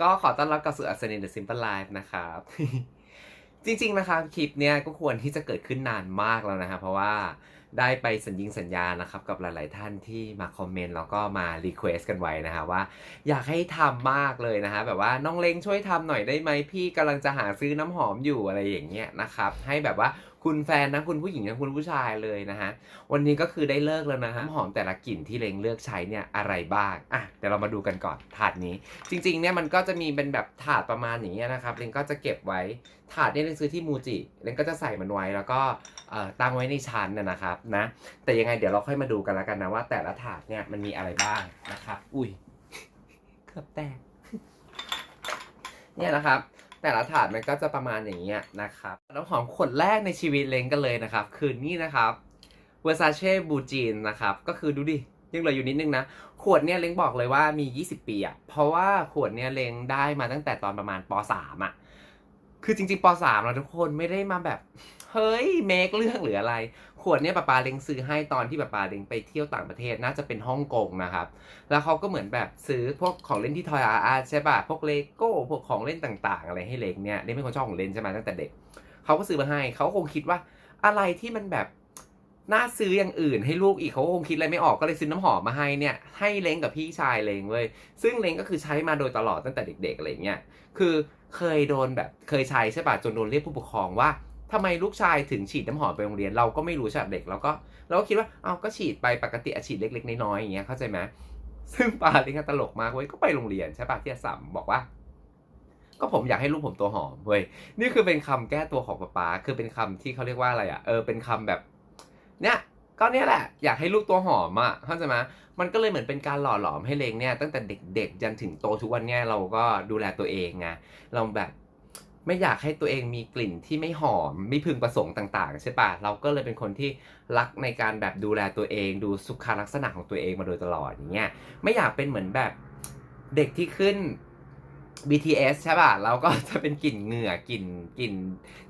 ก็ขอต้อนรับกับสู่อัศนินเดอะซิมเปิลไลฟ์นะครับ จริงๆนะครับคลิปเนี้ยก็ควรที่จะเกิดขึ้นนานมากแล้วนะครับเพราะว่า ได้ไปสัญญิงสัญญานะครับ กับหลาย ๆ ท่านที่มาคอมเมนต์แล้วก็มารีเควสกันไว้นะฮะว่า อยากให้ทำมากเลยนะฮะแบบว่าน้องเล้งช่วยทำหน่อยได้ไหมพี่กำลังจะหาซื้อน้ำหอมอยู่อะไรอย่างเงี้ยนะครับ ให้แบบว่าคุณแฟนนะคุณผู้หญิงนะคุณผู้ชายเลยนะฮะวันนี้ก็คือได้เลิกแล้วนะฮะน้ำหอมแต่ละกลิ่นที่เล้งเลือกใช้เนี่ยอะไรบ้างอะเดี๋ยวเรามาดูกันก่อนถาดนี้ จริง ๆ เนี่ยมันก็จะมีเป็นแบบถาดประมาณอย่างเงี้ยนะครับเลนก็จะเก็บไว้ถาดเนี่ยเลนซื้อที่มูจิเลนก็จะใส่มันไว้แล้วก็เอ่อตั้งไว้ในชั้นนะนะครับนะแต่ยังไงเดี๋ยวเราค่อยมาดูกันแล้วกันนะว่า แต่ละถาดเนี่ยมันมีอะไรบ้างนะครับ อุ้ยเกือบแตกเนี่ยนะครับแต่ละถาดมันก็จะประมาณอย่างเงี้ยนะครับน้ำหอมขวดแรกในชีวิตเลนกันเลยนะครับ คือนี่นะครับ Versace b u j i n นะครับ ก็คือดูดิยังเหลืออยู่นิดนึงนะ ขวดเนี่ยเล้งบอกเลยว่ามี 20 ปีอะเพราะว่าขวดเนี่ยเล้งได้มาตั้งแต่ตอนประมาณป .3 อะ คือจริงๆป .3 เราทุกคนไม่ได้มาแบบ เฮ้ยเมคเรื่องหรืออะไร ขวดเนี่ยป้าปาเล้งซื้อให้ตอนที่ป้าปาเล้งไปเที่ยวต่างประเทศน่าจะเป็นฮ่องกงนะครับ แล้วเขาก็เหมือนแบบซื้อพวกของเล่นที่ทอยอาร์ใช่ป่ะพวกเลโก้พวกของเล่นต่างๆ อะไรให้เล้งเนี่ยเล้งเป็นคนชอบของเล่นใช่ไหมตั้งแต่เด็กเขาก็ซื้อมาให้เขาคงคิดว่าอะไรที่มันแบบน่าซื้ออย่างอื่นให้ลูกอีกเขาคงคิดอะไรไม่ออกก็เลยซื้อน้ำหอมมาให้เนี่ยให้เล้งกับพี่ชายเล้งเว้ยซึ่งเล้งก็คือใช้มาโดยตลอดตั้งแต่เด็กๆอะไรเงี้ย คือเคยโดนแบบเคยใช้ใช่ป่ะจนโดนเรียกผู้ปกครองว่าทำไมลูกชายถึงฉีดน้ำหอมไปโรงเรียนเราก็ไม่รู้ใช่ปะเด็กเราก็เราก็คิดว่าเอาก็ฉีดไปปกติฉีดเล็ก ๆ น้อยๆอย่างเงี้ยเข้าใจไหมซึ่งปาเล้งก็ตลกมากเว้ยก็ไปโรงเรียนใช่ป่ะที่อสัมบอกว่า ก็ผมอยากให้ลูกผมตัวหอมเว้ยนี่คือเป็นคำแก้ตัวของป๊าป๊าคือเป็นคำที่เขาเรียกว่าอะไรอะเออเป็นคำแบบ เนี่ย ก็เนี่ยแหละ อยากให้ลูกตัวหอมอะเข้าใจไหมมันก็เลยเหมือนเป็นการหล่อหลอมให้เลงเนี่ยตั้งแต่เด็กๆยันถึงโตทุกวันเนี่ยเราก็ดูแลตัวเองไงเราแบบไม่อยากให้ตัวเองมีกลิ่นที่ไม่หอมไม่พึงประสงค์ต่าง ๆ ใช่ปะเราก็เลยเป็นคนที่รักในการแบบดูแลตัวเอง ดูสุขลักษณะของตัวเองมาโดยตลอดอย่างเงี้ยไม่อยากเป็นเหมือนแบบเด็กที่ขึ้น BTS ใช่ป่ะเราก็จะเป็นกลิ่นเหงื่อกลิ่นกลิ่น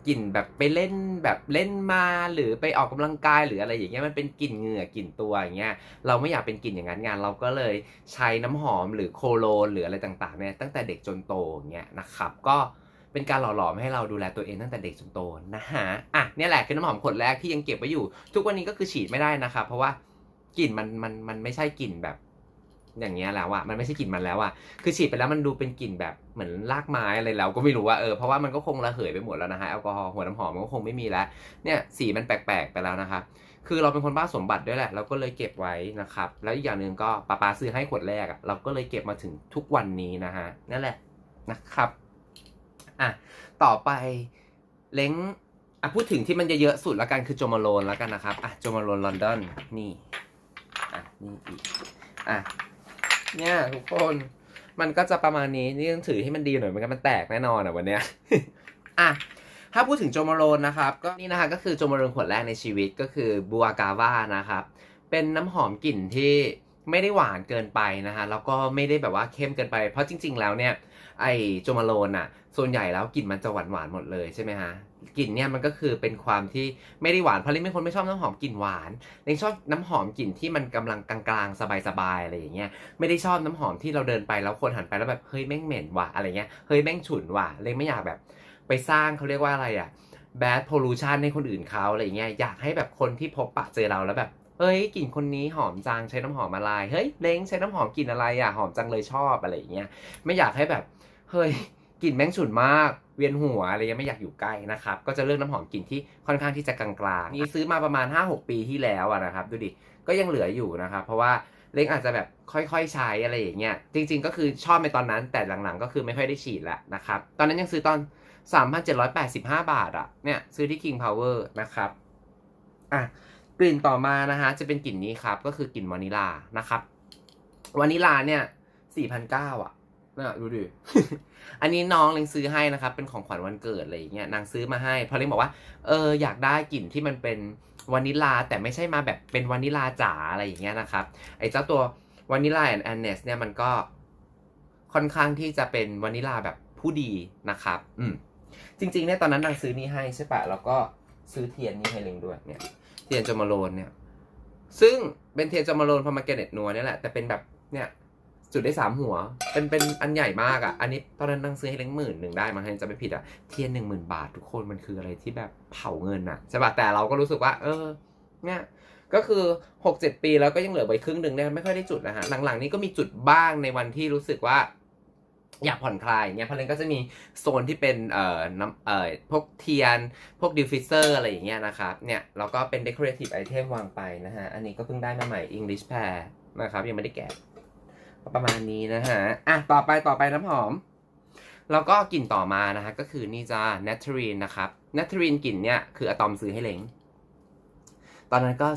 กลิ่นแบบไปเล่นแบบเล่นมาหรือไปออกกำลังกายหรืออะไรอย่างเงี้ยมันเป็นกลิ่นเหงื่อกลิ่นตัวอย่างเงี้ยเราไม่อยากเป็นกลิ่นอย่างนั้นงาน เราก็เลยใช้น้ำหอมหรือโคโลนหรืออะไรต่างๆเนี่ยตั้งแต่เด็กจนโตอย่างเงี้ยนะครับก็เป็นการหล่อหลอมให้เราดูแลตัวเองตั้งแต่เด็กจนโตนะฮะอะเนี่ยแหละคือน้ำหอมขวดแรกที่ยังเก็บไว้อยู่ ทุกวันนี้ก็คือฉีดไม่ได้นะครับเพราะว่ากลิ่นมันมันมันไม่ใช่กลิ่นแบบ อย่างเงี้ยแล้วอะมันไม่ใช่กลิ่นมันแล้วอะคือฉีดไปแล้วมันดูเป็นกลิ่นแบบเหมือนรากไม้อะไรแล้วก็ไม่รู้ว่าเออเพราะว่ามันก็คงระเหยไปหมดแล้วนะฮะแอลกอฮอล์หัวน้ำหอมมันก็คงไม่มีแล้วเนี่ยสีมันแปลกๆไปแล้วนะครับคือเราเป็นคนบ้าสมบัติด้วยแหละเราก็เลยเก็บไว้นะครับแล้วอีกอย่างหนึ่งก็ป้าป้าซื้อให้ขวดแรกอะเราก็เลยเก็บมาถึงทุกวันนี้นะฮะนั่นแหละนะครับอะต่อไปเล้งอะพูดถึงที่มันจะเยอะสุดแล้วกันคือโจมาโลนแล้วกันนะครับอะโจมาโลนลอนดอนนี่อะนี่อีกอะ เนี่ยทุกคน มันก็จะประมาณนี้ นี่ต้องถือให้มันดีหน่อยมันก็มันแตกแน่นอนอะวันเนี้ยอะถ้าพูดถึงโจมาโรนนะครับ ก็นี่นะคะก็คือโจมาโรนขวดแรกในชีวิตก็คือบัวกาว่านะครับ เป็นน้ำหอมกลิ่นที่ไม่ได้หวานเกินไปนะฮะแล้วก็ไม่ได้แบบว่าเข้มเกินไป เพราะจริง ๆ แล้วเนี่ยไอโจมาโรนอะ ส่วนใหญ่แล้วกลิ่นมันจะหวานหวานหมดเลยใช่ไหมฮะ กลิ่นเนี่ยมันก็คือเป็นความที่ไม่ได้หวานเพราะลิงเป็นคนไม่ชอบน้ำหอมกลิ่นหวานลิงชอบน้ำหอมกลิ่นที่มันกำลังกลางๆ สบายๆอะไรอย่างเงี้ยไม่ได้ชอบน้ำหอมที่เราเดินไปแล้วคนหันไปแล้วแบบเฮ้ยแม่งเหม็นว่ะอะไรเงี้ยเฮ้ยแม่งฉุนว่ะเลยไม่อยากแบบ ไปสร้างเขาเรียกว่าอะไรอะ bad pollution ให้คนอื่นเขาอะไรเงี้ยอยากให้แบบคนที่พบปะเจอเราแล้วแบบเฮ้ยกลิ่นคนนี้หอมจังใช้น้ำหอมอะไรเฮ้ยเล้งใช้น้ำหอมกลิ่นอะไรอะหอมจังเลยชอบอะไรอย่างเงี้ยไม่อยากให้แบบเฮ้ย กลิ่นแม่งฉุนมาก เวียนหัวอะไรเงี้ยไม่อยากอยู่ใกล้นะครับ ก็จะเลือกน้ำหอมกลิ่นที่ค่อนข้างที่จะกลางๆนี่ซื้อมาประมาณ 5-6 ปีที่แล้วนะครับ ดูดิ ก็ยังเหลืออยู่นะครับ เพราะว่าเล้งอาจจะแบบค่อยๆใช้อะไรอย่างเงี้ย จริง ๆ ก็คือชอบในตอนนั้น แต่หลังๆ ก็คือไม่ค่อยได้ฉีดแล้วนะครับ ตอนนั้นยังซื้อตอน 3,785 บาทอะเนี่ยซื้อที่ King Power นะครับ อะกลิ่นต่อมานะฮะจะเป็นกลิ่นนี้ครับ ก็คือกลิ่นวานิลานะครับวานิลาเนี่ย4,900อะ น่ะดูดิ อันนี้น้องเล้งซื้อให้นะครับ เป็นของขวัญวันเกิดอะไรอย่างเงี้ยนางซื้อมาให้เพราะเล้งบอกว่าเอออยากได้กลิ่นที่มันเป็นวานิลาแต่ไม่ใช่มาแบบเป็นวานิลาจ๋าอะไรอย่างเงี้ยนะครับไอ้เจ้าตัววานิลาแอนแอนเนสเนี่ยมันก็ค่อนข้างที่จะเป็นวานิลาแบบผู้ดีนะครับ อืมจริงๆเนี่ยตอนนั้นนางซื้อนี่ให้ใช่ปะแล้วก็ซื้อเทียนนี่ให้เล็งด้วยเนี่ย เทียนจามาโลนเนี่ย ซึ่งเป็นเทียนจามาโลนพอมาเกเนตนัวเนี่ยแหละแต่เป็นแบบเนี่ย จุดได้สามหัว เป็นเป็นอันใหญ่มากอะ่ะ อันนี้ตอนนั้นนั่งซื้อให้เล้งหมื่นหนึ่งได้มั้งให้จะไม่ผิดอะ่ะ เทียนหนึ่งหมื่นบาททุกคนมันคืออะไรที่แบบเผาเงินอะ่ะใช่ปะแต่เราก็รู้สึกว่า เออ เนี่ยก็คือหกเจ็ดปีแล้วก็ยังเหลือไปครึ่งหนึ่งเนี่ยไม่ค่อยได้จุดนะฮะหลังๆ นี้ก็มีจุดบ้างในวันที่รู้สึกว่า อยากผ่อนคลายเงี้ยพราะฉะนั้นก็จะมีโซนที่เป็นเอ่อน้ำเอ่อพวกเทียน พวกดิฟฟิเซอร์อะไรอย่างเงี้ยนะครับเนี่ยแล้วก็เป็น decorative item วางไปนะฮะ อันนี้ก็เพิ่งได้มาใหม่ English pair นะครับยังไม่ได้แกะ ประมาณนี้นะฮะ อะ ต่อไปต่อไปน้ำหอม แล้วก็กลิ่นต่อมานะฮะ ก็คือนี่จ้า n a t รีนนะครับ n a t รีนกลิ่นเนี่ย คืออะตอมซื้อให้เล้งตอนนั้นก็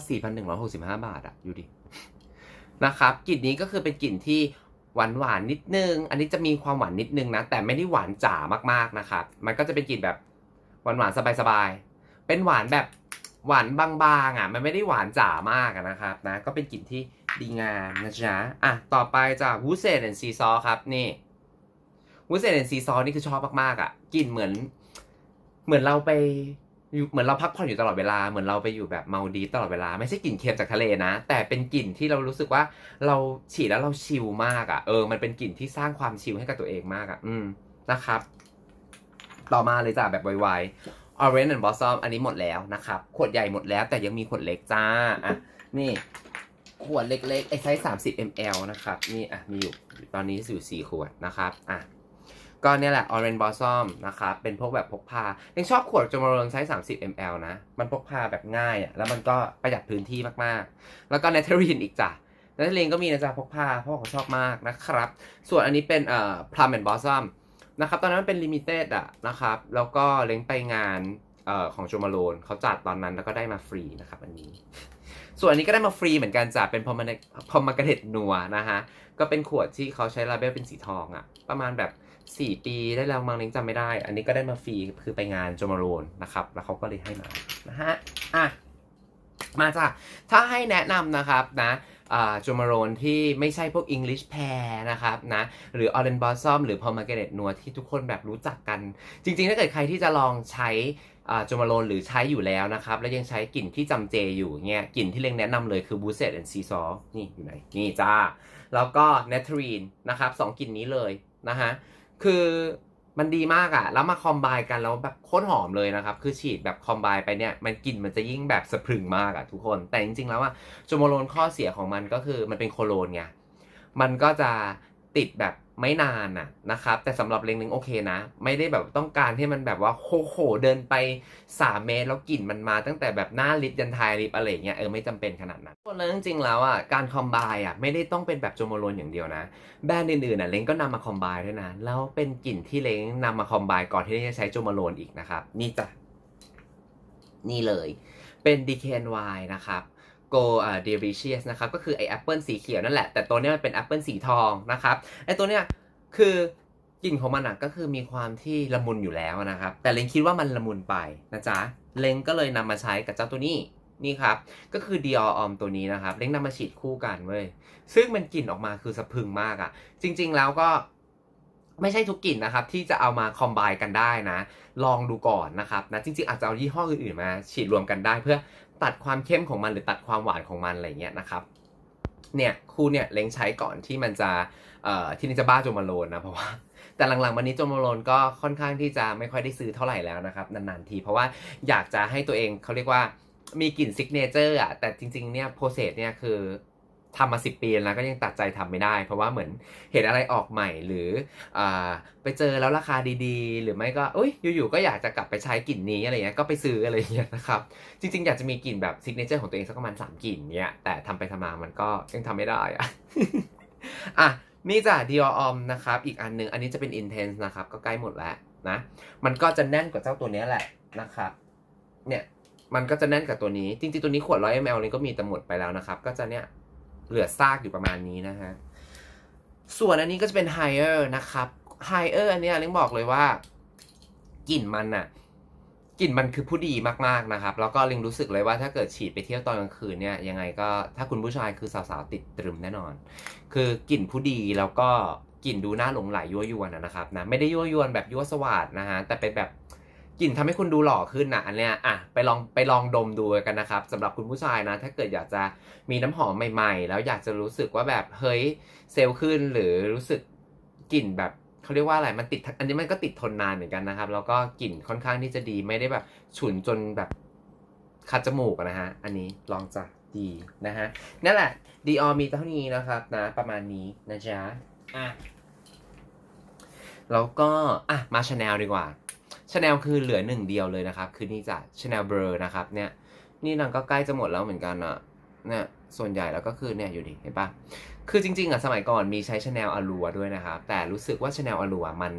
4,165 บาทอะอยู่ดิ นะครับ กลิ่นนี้ก็คือเป็นกลิ่นที่หวานหวานนิดนึง อันนี้จะมีความหวานนิดนึงนะ แต่ไม่ได้หวานจ๋ามากๆนะครับ มันก็จะเป็นกลิ่นแบบหวานหวานสบายๆ เป็นหวานแบบหวานบางๆอะ มันไม่ได้หวานจ๋ามากนะครับนะ ก็เป็นกลิ่นที่ ดีงามนะจ๊ะอะต่อไปจากวูเซนแอนซีซอครับนี่วูเซนแอนซีซอนี่คือชอบมากๆอะกลิ่นเหมือน เหมือนเราไปอยู่เหมือนเราพักผ่อนอยู่ตลอดเวลาเหมือนเราไปอยู่แบบเมาดีตลอดเวลา ไม่ใช่กลิ่นเค็มจากทะเลนะ แต่เป็นกลิ่นที่เรารู้สึกว่าเราฉีดแล้วเราชิลมากอะ่ะเออมันเป็นกลิ่นที่สร้างความชิลให้กับตัวเองมากอะ่ะ อืมนะครับ ต่อมาเลยจ้ะแบบไวๆ Orange and Blossom อันนี้หมดแล้วนะครับ ขวดใหญ่หมดแล้วแต่ยังมีขวดเล็กจ้าอะนี่ ขวดเล็กๆไอ้ไซส์ 30 ml นะครับ นี่อะมีอยู่ตอนนี้อยู่ 4 ขวดนะครับอะก็เนี่ยแหละ Orange Blossom นะครับ เป็นพวกแบบพกพายังชอบขวดจมโรนไซส์ 30 ml นะ มันพกพาแบบง่ายอะ แล้วมันก็ประหยัดพื้นที่มากๆ แล้วก็ n a t รีนอีกจ้ะ n a t รีนก็มีนะจ๊ะพกพาเพราะว่าเขาชอบมากนะครับ ส่วนอันนี้เป็นเอ่อ Plum and Blossom นะครับ ตอนนั้นมันเป็นลิมิเต็ดอะนะครับ แล้วก็เล้งไปงานเอ่อของโจมาโลนเขาจัดตอนนั้นแล้วก็ได้มาฟรีนะครับอันนี้ ส่วนอันนี้ก็ได้มาฟรีเหมือนกันจ้ะเป็นพอมพอมากระเด็ดนัวนะฮะ ก็เป็นขวดที่เขาใช้ลาเบลเป็นสีทองอะประมาณแบบ 4 ปีได้แล้วมังนิ้งจำไม่ได้ อันนี้ก็ได้มาฟรีคือไปงานโจมาโลนนะครับ แล้วเขาก็เลยให้มานะฮะอะมาจ้ะถ้าให้แนะนำนะครับนะ จูมาโรนที่ไม่ใช่พวก English Pear นะครับนะหรือ Orange Blossom หรือ Pomegranate นัวที่ทุกคนแบบรู้จักกัน จริงๆ ถ้าเกิดใครที่จะลองใช้โจมาโรนหรือใช้อยู่แล้วนะครับ แล้วยังใช้กลิ่นที่จำเจอยู่เงี้ยกลิ่นที่เล็งแนะนำเลยคือ b o o s e t and Sea Salt นี่อยู่ไหน นี่จ้า แล้วก็ n a t รีนนะครับสองกลิ่นนี้เลยนะฮะคือ มันดีมากอะแล้วมาคอมไบกันแล้วแบบโคตรหอมเลยนะครับ คือฉีดแบบคอมไบไปเนี่ย มันกลิ่นมันจะยิ่งแบบสะพรึงมากอะทุกคน แต่จริงๆแล้วอะโจโมโลนข้อเสียของมันก็คือมันเป็นโคโลนไง มันก็จะ ติดแบบไม่นานน่ะนะครับ แต่สำหรับเล้งเล้งโอเคนะ ไม่ได้แบบต้องการให้มันแบบว่าโหโหเดินไป 3 เมตรแล้วกลิ่นมันมาตั้งแต่แบบหน้าลิฟยันท้ายลิฟอะไรเงี้ยเออไม่จำเป็นขนาดนั้นคนแล้วจริงๆแล้วอะการคอมไบอะไม่ได้ต้องเป็นแบบโจโมโลนอย่างเดียวนะ แบรนด์อื่นๆอะเล้งก็นำมาคอมไบด้วยนะแล้วเป็นกลิ่นที่เล้งนำมาคอมไบก่อนที่จะใช้โจโมโลนอีกนะครับนี่จ้ะนี่เลยเป็น DKNY นะครับ Go อ่า Delicious นะครับก็คือไอแอปเปิลสีเขียวนั่นแหละ แต่ตัวนี้มันเป็นแอปเปิลสีทองนะครับไอตัวเนี้ยคือกลิ่นของมันอะก็คือมีความที่ละมุนอยู่แล้วนะครับ แต่เล้งคิดว่ามันละมุนไปนะจ๊ะเล้งก็เลยนำมาใช้กับเจ้าตัวนี้นี่ครับ ก็คือ Dior Homme ตัวนี้นะครับ เล้งนำมาฉีดคู่กันเว้ย ซึ่งมันกลิ่นออกมาคือสะพึงมากอะ จริง ๆ แล้วก็ไม่ใช่ทุกกลิ่นนะครับ ที่จะเอามาคอมไบกันได้นะ ลองดูก่อนนะครับนะ จริง ๆ อาจจะเอายี่ห้ออื่นๆมา ฉีดรวมกันได้เพื่อ ตัดความเข้มของมันหรือตัดความหวานของมันอะไรเงี้ยนะครับเนี่ยคู่เนี่ยเล้งใช้ก่อนที่มันจะเอ่อที่นี่จะบ้าโจมาโลนนะเพราะว่าแต่หลังๆวันนี้โจมาโลนก็ค่อนข้างที่จะไม่ค่อยได้ซื้อเท่าไหร่แล้วนะครับนานๆทีเพราะว่าอยากจะให้ตัวเองเขาเรียกว่ามีกลิ่นซิกเนเจอร์อะแต่จริงๆเนี่ยโปรเซสเนี่ยคือ ทำมาสิปีแล้วก็ยังตัดใจทำไม่ได้ เพราะว่าเหมือนเห็นอะไรออกใหม่หรืออ่าไปเจอแล้วราคาดีๆ หรือไม่ก็เอ้ยอยู่ๆก็อยากจะกลับไปใช้กลิ่นนี้อะไรเงี้ยก็ไปซื้ออะไรเงี้ยนะครับจริง ๆ อยากจะมีกลิ่นแบบซิกเนเจอร์ของตัวเองสักประมาณ3กลิ่นเนี้ยแต่ทำไปทำมามันก็ยังทำไม่ได้อะอะนี่จ้ะ Dior Om นะครับอีกอันหนึงอันนี้จะเป็น Intense นะครับก็ใกล้หมดแล้วนะมันก็จะแน่นกว่าเจ้าตัวนี้แหละนะครับเนี่ยมันก็จะแน่นกับตัวนี้จริงๆตัวนี้ขวด100 ml นี่ก็มีแต่หมดไปแล้วนะครับก็จะเนี่ย เหลือซากอยู่ประมาณนี้นะฮะ ส่วนอันนี้ก็จะเป็น Higher นะครับ Higher อันนี้เล้งบอกเลยว่ากลิ่นมันอะกลิ่นมันคือผู้ดีมากๆนะครับ แล้วก็เล็งรู้สึกเลยว่าถ้าเกิดฉีดไปเที่ยวตอนกลางคืนเนี่ยยังไงก็ถ้าคุณผู้ชายคือสาวๆติดตรึมแน่นอน คือกลิ่นผู้ดีแล้วก็กลิ่นดูน่าหลงไหลยั่วยวนนะครับนะไม่ได้ยั่วยวนแบบยั่วสวัสดนะฮะแต่เป็นแบบ กลิ่นทำให้คุณดูหล่อขึ้นนะอันเนี้ยอะไปลองไปลองดมดูกันนะครับสำหรับคุณผู้ชายนะ ถ้าเกิดอยากจะมีน้ำหอมใหม่ๆ แล้วอยากจะรู้สึกว่าแบบเฮ้ยเซลล์ขึ้นหรือรู้สึกกลิ่นแบบเขาเรียกว่าอะไรมันติดอันนี้มันก็ติดทนนานเหมือนกันนะครับ แล้วก็กลิ่นค่อนข้างที่จะดีไม่ได้แบบฉุนจนแบบคัดจมูกนะฮะอันนี้ลองจะดีนะฮะนั่นแหละดีออมีเท่านี้นะครับนะ ประมาณนี้นะจ๊ะอะแล้วก็อะมาชาแนลดีกว่า ชาแนลคือเหลือหนึ่งเดียวเลยนะครับ คือนี่จะชาแนลเบอร์นะครับ เนี่ยนี่นางก็ใกล้จะหมดแล้วเหมือนกันอะเนี่ยส่วนใหญ่แล้วก็คือเนี่ยอยู่ดิเห็นปะคือจริงๆอะสมัยก่อนมีใช้ชาแนลอลัวด้วยนะครับ แต่รู้สึกว่าชาแนลอลัวมัน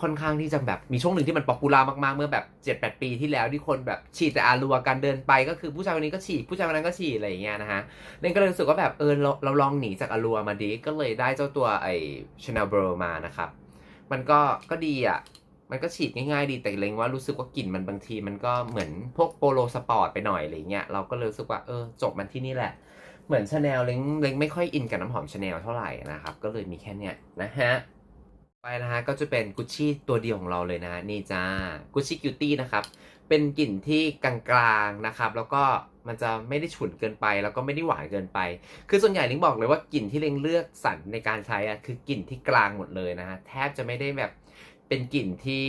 ค่อนข้างที่จะแบบมีช่วงหนึ่งที่มันป๊อปปูล่ามากๆ เมื่อแบบ7จ็ดแปีที่แล้วที่คนแบบฉีดแต่อาลัวกันเดินไปก็คือผู้ชายคนนี้ก็ฉีดผู้ชายคนนั้นก็ฉีดอะไรอย่างเงี้ยนะฮะเล่นก็เลยรู้สึกว่าแบบเออเราเราลองหนีจากอลัวมาดีก็เลยได้เจ้าตัวไอ้ Chanel b r มานะครับ มันก็ก็ดีอะ มันก็ฉีดง่ายๆดีแต่เล็งว่ารู้สึกว่ากลิ่นมันบางที มันก็เหมือนพวกโปโลสปอร์ตไปหน่อยอะไรเงี้ยเราก็เลยรู้สึกว่าเออจบมันที่นี่แหละ เหมือนชาแนลเล้งเล้งไม่ค่อยอินกับน้ำหอมชาแนลเท่าไหร่นะครับก็เลยมีแค่เนี้ยนะฮะไปนะฮะก็จะเป็นกุชชี่ตัวเดียวของเราเลยนะนี่จ้ากุชชี่คิวตี้นะครับเป็นกลิ่นที่กลางๆนะครับ แล้วก็มันจะไม่ได้ฉุนเกินไป แล้วก็ไม่ได้หวานเกินไป คือส่วนใหญ่ลิงบอกเลยว่ากลิ่นที่เล็งเลือกสรรในการใช้อะคือกลิ่นที่กลางหมดเลยนะฮะแทบจะไม่ได้แบบ เป็นกลิ่นที่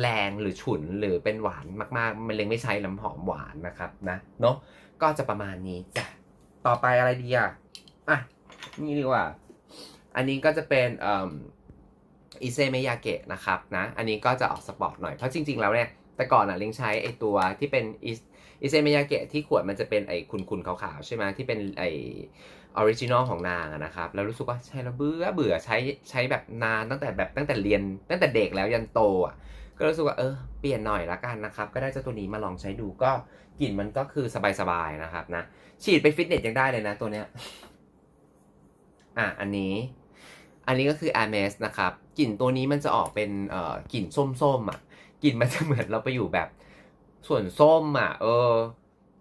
แรงหรือฉุนหรือเป็นหวานมากๆ มันเล็งไม่ใช้น้ำหอมหวานนะครับนะเนาะก็จะประมาณนี้จ้ะต่อไปอะไรดีอะอะนี่ดีกว่า อันนี้ก็จะเป็นอิเซเมยาเกะนะครับนะอันนี้ก็จะออกสปอร์ตหน่อยเพราะจริง ๆ แล้วเนี่ยแต่ก่อนอะลิงใช้ไอตัวที่เป็นอิเซเมยาเกะที่ขวดมันจะเป็นไอคุณๆขาวๆใช่ไหมที่เป็นไอ ออริจินอลของนางนะครับ แล้วรู้สึกว่าใช้แล้วเบื่อเบื่อใช้ใช้แบบนานตั้งแต่แบบตั้งแต่เรียน ตั้งแต่เด็กแล้วยันโตอะก็รู้สึกว่าเออเปลี่ยนหน่อยละกันนะครับ ก็ได้เจ้าตัวนี้มาลองใช้ดูก็กลิ่นมันก็คือสบายๆนะครับนะ ฉีดไปฟิตเนสยังได้เลยนะตัวเนี้ยอะอันนี้ อันนี้ก็คือ a m e s นะครับกลิ่นตัวนี้มันจะออกเป็นเอ่อกลิ่นส้มๆอะกลิ่นมันจะเหมือนเราไปอยู่แบบส่วนส้มอะ เออ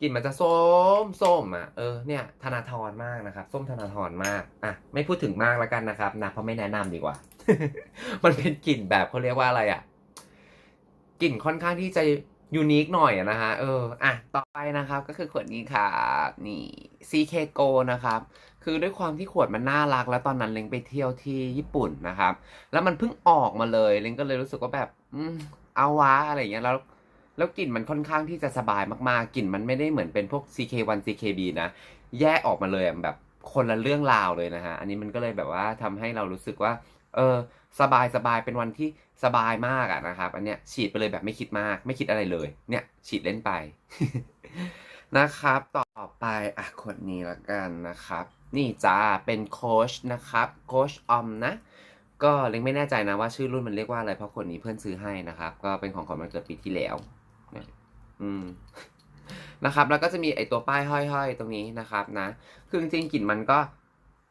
กลิ่นมันจะส้มส้มอะเออเนี่ยธนาธรมากนะครับ ส้มธนาธรมากอะไม่พูดถึงมากแล้วกันนะครับนะเพราะไม่แนะนำดีกว่า มันเป็นกลิ่นแบบเขาเรียกว่าอะไรอะกลิ่นค่อนข้างที่จะยูนิคหน่อยนะฮะเอออะต่อไปนะครับก็คือขวดนี้ครับนี่ CK Go นะครับ คือด้วยความที่ขวดมันน่ารัก แล้วตอนนั้นเล้งไปเที่ยวที่ญี่ปุ่นนะครับ แล้วมันเพิ่งออกมาเลยเล้งก็เลยรู้สึกว่าแบบ อืมเอาวะอะไรอย่างเงี้ยแล้ว แล้วกลิ่นมันค่อนข้างที่จะสบายมากๆ กลิ่นมันไม่ได้เหมือนเป็นพวก CK1 CKB นะ แยกออกมาเลยแบบคนละเรื่องราวเลยนะฮะ อันนี้มันก็เลยแบบว่าทำให้เรารู้สึกว่า เออ สบายสบายเป็นวันที่สบายมากอะนะครับ อันเนี้ยฉีดไปเลยแบบไม่คิดมาก ไม่คิดอะไรเลย เนี่ยฉีดเล่นไป นะครับ ต่อไปอะคนนี้ละกันนะครับ นี่จ้าเป็นโค้ชนะครับ โค้ชออมนะก็เล็งไม่แน่ใจนะว่าชื่อรุ่นมันเรียกว่าอะไรเพราะคนนี้เพื่อนซื้อให้นะครับ ก็เป็นของขวัญวันเกิดปีที่แล้ว อืมนะครับ แล้วก็จะมีไอตัวป้ายห้อย ๆ ตรงนี้นะครับนะ คือจริงๆกลิ่นมันก็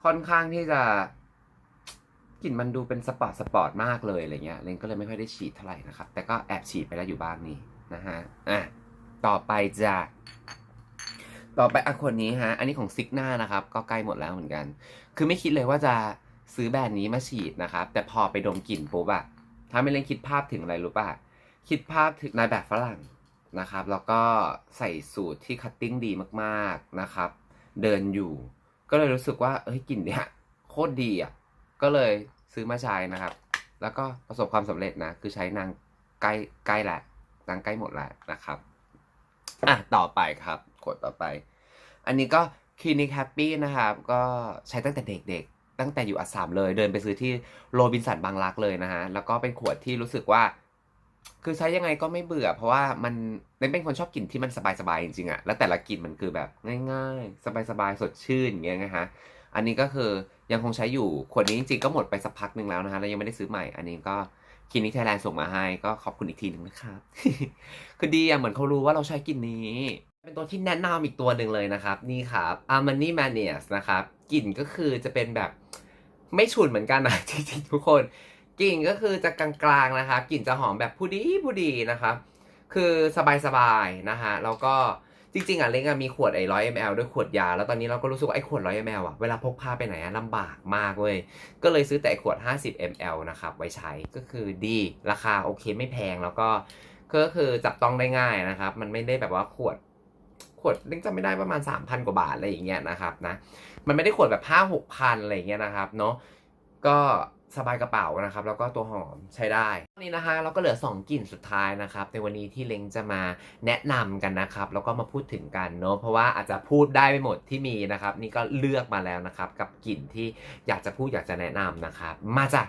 ค่อนข้างที่จะกลิ่นมันดูเป็นสปอร์ตสปอร์ตมากเลยอะไรเงี้ยเล็งก็เลยไม่ค่อยได้ฉีดเท่าไหร่นะครับ แต่ก็แอบฉีดไปแล้วอยู่บ้างนี่นะฮะอะต่อไปจะต่อไปอะคนนี้ฮะ อันนี้ของซิกหน้านะครับ ก็ใกล้หมดแล้วเหมือนกัน คือไม่คิดเลยว่าจะซื้อแบรนด์นี้มาฉีดนะครับ แต่พอไปดมกลิ่นปุ๊บอะถ้าไม่เล่นคิดภาพถึงอะไรรู้ป่ะ คิดภาพถึงนายแบบฝรั่ง นะครับ แล้วก็ใส่สูตรที่คัตติ้งดีมากๆนะครับ เดินอยู่ ก็เลยรู้สึกว่าเอ้ยกลิ่นเนี้ยโคตรดีอะก็เลยซื้อมาใช้นะครับ แล้วก็ประสบความสำเร็จนะ คือใช้นางใกล้ใกล้แหละนางใกล้หมดแล้วนะครับอะต่อไปครับกดต่อไป อันนี้ก็คลินิกแฮปปี้นะครับ ก็ใช้ตั้งแต่เด็กๆ ตั้งแต่อยู่อัสสามเลย เดินไปซื้อที่โรบินสันบางรักเลยนะฮะ แล้วก็เป็นขวดที่รู้สึกว่า คือใช้ยังไงก็ไม่เบื่อ เพราะว่ามันเป็นคนชอบกลิ่นที่มันสบายๆจริงๆอะแล้วแต่ละกลิ่นมันคือแบบง่ายๆ สบายๆสดชื่นอย่างเงี้ยนะฮะอันนี้ก็คือยังคงใช้อยู่ขวดนี้จริงๆก็หมดไปสักพักหนึ่งแล้วนะฮะแล้วยังไม่ได้ซื้อใหม่ อันนี้ก็คลินิกไทยแลนด์ส่งมาให้ก็ขอบคุณอีกทีหนึ่งนะครับคือดีอะเหมือนเขารู้ว่าเราใช้กลิ่นนี้ เป็นตัวที่แนะนำอีกตัวหนึ่งเลยนะครับ นี่ครับ Armani Manias นะครับกลิ่นก็คือจะเป็นแบบไม่ฉุนเหมือนกันนะจริงๆทุกคน กลิ่นก็คือจะกลางๆนะครับกลิ่นจะหอมแบบผู้ดีผู้ดีนะครับคือสบายๆนะฮะแล้วก็จริงๆอะเล้งอะมีขวดไอ้ร้อยมลด้วยขวดยา แล้วตอนนี้เราก็รู้สึกว่าไอ้ขวดร้อยมลอะเวลาพกพาไปไหนอะลำบากมากเว้ยก็เลยซื้อแต่ขวด 50 ml นะครับไว้ใช้ก็คือดีราคาโอเคไม่แพงแล้วก็ก็คือจับต้องได้ง่ายนะครับ มันไม่ได้แบบว่าขวดขวดเล็กจำไม่ได้ประมาณ 3,000 กว่าบาทอะไรอย่างเงี้ยนะครับนะมันไม่ได้ขวดแบบห้าหกพันอะไรอย่างเงี้ยนะครับเนาะก็ สบายกระเป๋านะครับ แล้วก็ตัวหอมใช้ได้นนี้นะคะ เราก็เหลือ 2กลิ่นสุดท้ายนะครับ ในวันนี้ที่เล้งจะมาแนะนำกันนะครับ แล้วก็มาพูดถึงกันเนาะเพราะว่าอาจจะพูดได้ไม่หมดที่มีนะครับ นี่ก็เลือกมาแล้วนะครับ กับกลิ่นที่อยากจะพูดอยากจะแนะนำนะครับ มาจ้ะ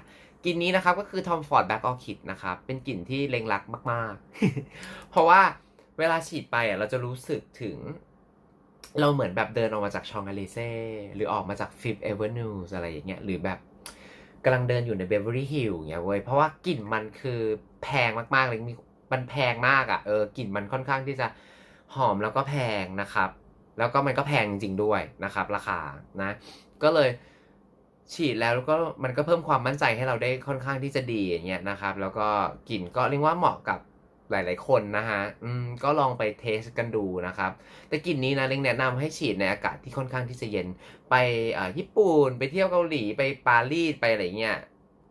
กลิ่นนี้นะครับก็คือ Tom Ford Black Orchid นะครับเป็นกลิ่นที่เล็งรักมาก ๆ เพราะว่าเวลาฉีดไปอะเราจะรู้สึกถึงเราเหมือนแบบเดินออกมาจากชองอลิเซ่หรือออกมาจากฟิฟเอเวอร์นิวอะไรอย่างเงี้ยหรือแบบ กำลังเดินอยู่ในเบเวอรี่ฮิลล์เงี้ยเว้ย เพราะว่ากลิ่นมันคือแพงมากๆเลยมีมันแพงมากอะ่ะเออกลิ่นมันค่อนข้างที่จะหอมแล้วก็แพงนะครับ แล้วก็มันก็แพงจริงๆด้วยนะครับ ราคานะ ก็เลยฉีดแล้วก็มันก็เพิ่มความมั่นใจให้เราได้ค่อนข้างที่จะดีอย่างเงี้ยนะครับ แล้วก็กลิ่นก็เรียกว่าเหมาะกับ หลาย ๆ คนนะฮะก็ลองไปเทสกันดูนะครับ แต่กลิ่นนี้นะเล้งแนะนำให้ฉีดในอากาศที่ค่อนข้างที่จะเย็น ไปอ่าญี่ปุ่น ไปเที่ยวเกาหลี ไปปารีส ไปอะไรเงี้ย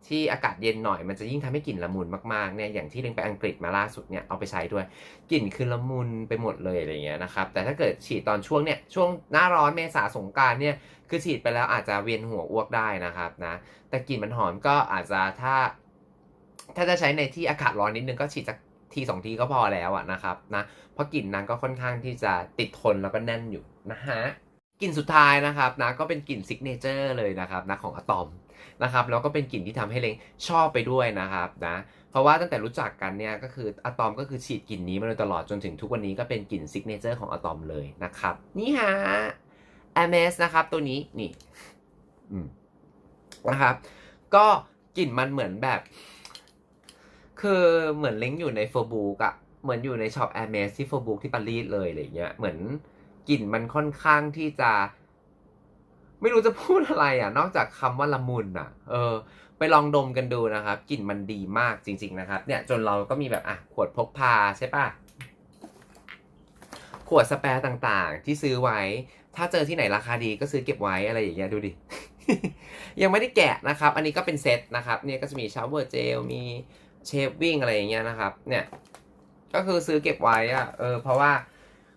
ที่อากาศเย็นหน่อย มันจะยิ่งทำให้กลิ่นละมุนมาก ๆ เนี่ย อย่างที่เล้งไปอังกฤษมาล่าสุดเนี่ย เอาไปใช้ด้วย กลิ่นคือละมุนไปหมดเลยอะไรเงี้ยนะครับ แต่ถ้าเกิดฉีดตอนช่วงเนี่ย ช่วงหน้าร้อนเมษาสงการเนี่ย คือฉีดไปแล้วอาจจะเวียนหัวอ้วกได้นะครับนะ แต่กลิ่นมันหอมก็อาจจะถ้าถ้าจะใช้ในที่อากาศร้อนนิดนึงก็ฉีดสัก ทีสองทีก็พอแล้วอะนะครับนะเพราะกลิ่นนั้นก็ค่อนข้างที่จะติดทนแล้วก็แน่นอยู่นะฮะกลิ่นสุดท้ายนะครับนะก็เป็นกลิ่นซิกเนเจอร์เลยนะครับนะของอะตอมนะครับแล้วก็เป็นกลิ่นที่ทำให้เล้งชอบไปด้วยนะครับนะเพราะว่าตั้งแต่รู้จักกันเนี่ยก็คืออะตอมก็คือฉีดกลิ่นนี้มาโดยตลอดจนถึงทุกวันนี้ก็เป็นกลิ่นซิกเนเจอร์ของอะตอมเลยนะครับนี่ฮะ m a z นะครับตัวนี้นี่นะครับ ก็กลิ่นมันเหมือนแบบ คือเหมือนเล้งอยู่ในโฟบูกอะเหมือนอยู่ในช็อปแอร์เมสที่โฟบูกที่ปารีสเลยอะไรเงี้ยเหมือนกลิ่นมันค่อนข้างที่จะ ไม่รู้จะพูดอะไรอะนอกจากคำว่าละมุนอะเออ ไปลองดมกันดูนะครับกลิ่นมันดีมากจริง ๆนะครับ เนี่ยจนเราก็มีแบบอะขวดพกพาใช่ปะขวดสเปรย์ต่างๆ ที่ซื้อไว้ ถ้าเจอที่ไหนราคาดีก็ซื้อเก็บไว้อะไรอย่างเงี้ยดูดิยังไม่ได้แกะนะครับ อันนี้ก็เป็นเซตนะครับ เนี่ยก็จะมีชาวเวอร์เจล มี เชฟวิ่งอะไรอย่างเงี้ยนะครับ เนี่ยก็คือซื้อเก็บไว้อะเออเพราะว่า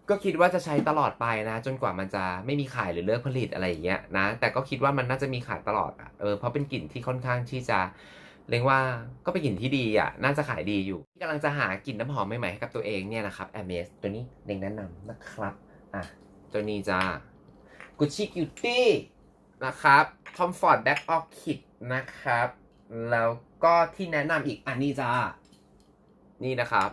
ก็คิดว่าจะใช้ตลอดไปนะ จนกว่ามันจะไม่มีขายหรือเลิกผลิตอะไรอย่างเงี้ยนะ แต่ก็คิดว่ามันน่าจะมีขายตลอดอะเออเพราะเป็นกลิ่นที่ค่อนข้างที่จะเรียกว่าก็เป็นกลิ่นที่ดีอะน่าจะขายดีอยู่ที่กำลังจะหากลิ่นน้ำหอมใหม่ๆให้กับตัวเองเนี่ยนะครับ a m a z ตัวนี้เล็งแนะนำนะครับอะตัวนี้จ้า Gucci Beauty นะครับ Tom Ford Black Orchid นะครับ แล้วก็ที่แนะนำอีกอันนี้จ้า นี่นะครับ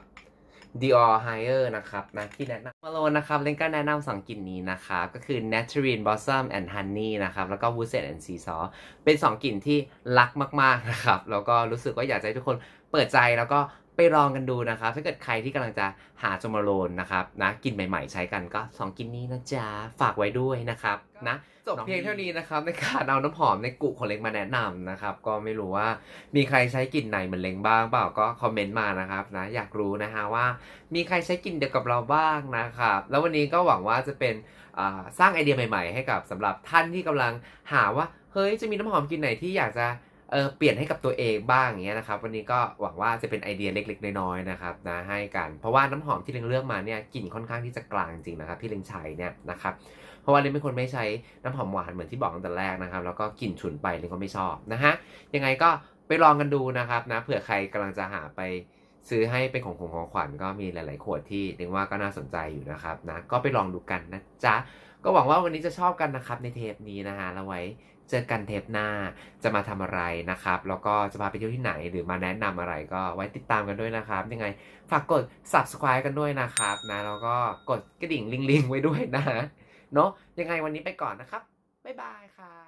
Dior Higher นะครับนะที่แนะนำมาโลนะครับเล่นก็แนะนำสองกลิ่นนี้นะครับ ก็คือ Naturine Blossom and Honey นะครับ แล้วก็ w o o s e t and Sea s a w เป็นสองกลิ่นที่รักมาก ๆ นะครับ แล้วก็รู้สึกว่าอยากจะให้ทุกคนเปิดใจแล้วก็ ไปลองกันดูนะครับ ถ้าเกิดใครที่กำลังจะหาโจมาโลนนะครับนะกลิ่นใหม่ ๆ ใช้กันก็สองกลิ่นนี้นะจ๊ะ ฝากไว้ด้วยนะครับนะจบเพียงเท่านี้นะครับในการเอาน้ำหอมในกุของเล็กมาแนะนำนะครับก็ไม่รู้ว่ามีใครใช้กลิ่นไหนเหมือนเล็งบ้างเปล่าก็คอมเมนต์มานะครับนะอยากรู้นะฮะว่า มีใครใช้กลิ่นเดียวกับเราบ้างนะครับแล้ววันนี้ก็หวังว่าจะเป็นอ่าสร้างไอเดียใหม่ ๆ ให้กับสำหรับท่านที่กำลังหาว่าเฮ้ยจะมีน้ำหอมกลิ่นไหนที่อยากจะ เออเปลี่ยนให้กับตัวเองบ้างอย่างเงี้ยนะครับ วันนี้ก็หวังว่าจะเป็นไอเดียเล็ก ๆ น้อยๆนะครับนะให้กัน เพราะว่าน้ำหอมที่เล็งเลือกมาเนี่ยกลิ่นค่อนข้างที่จะกลางจริงนะครับที่เล็งใช้เนี่ยนะครับเพราะว่าเล็งเป็นคนไม่ใช้น้ำหอมหวานเหมือนที่บอกตั้งแต่แรกนะครับ แล้วก็กลิ่นฉุนไปเล็งก็ไม่ชอบนะฮะยังไงก็ไปลองกันดูนะครับนะเผื่อใครกำลังจะหาไปซื้อให้เป็นของของของขวัญก็มีหลาย ๆ ขวดที่เรียกว่าก็น่าสนใจอยู่นะครับนะก็ไปลองดูกันนะจ๊ะก็หวังว่าวันนี้จะชอบกันนะครับในเทปนี้นะฮะแล้วไว้ เจอกันเทปหน้าจะมาทำอะไรนะครับ แล้วก็จะพาไปเที่ยวที่ไหนหรือมาแนะนำอะไรก็ไว้ติดตามกันด้วยนะครับ ยังไงฝากกด subscribe กันด้วยนะครับนะแล้วก็กดกระดิ่งลิงๆไว้ด้วยนะเนาะยังไงวันนี้ไปก่อนนะครับบ๊ายบายค่ะ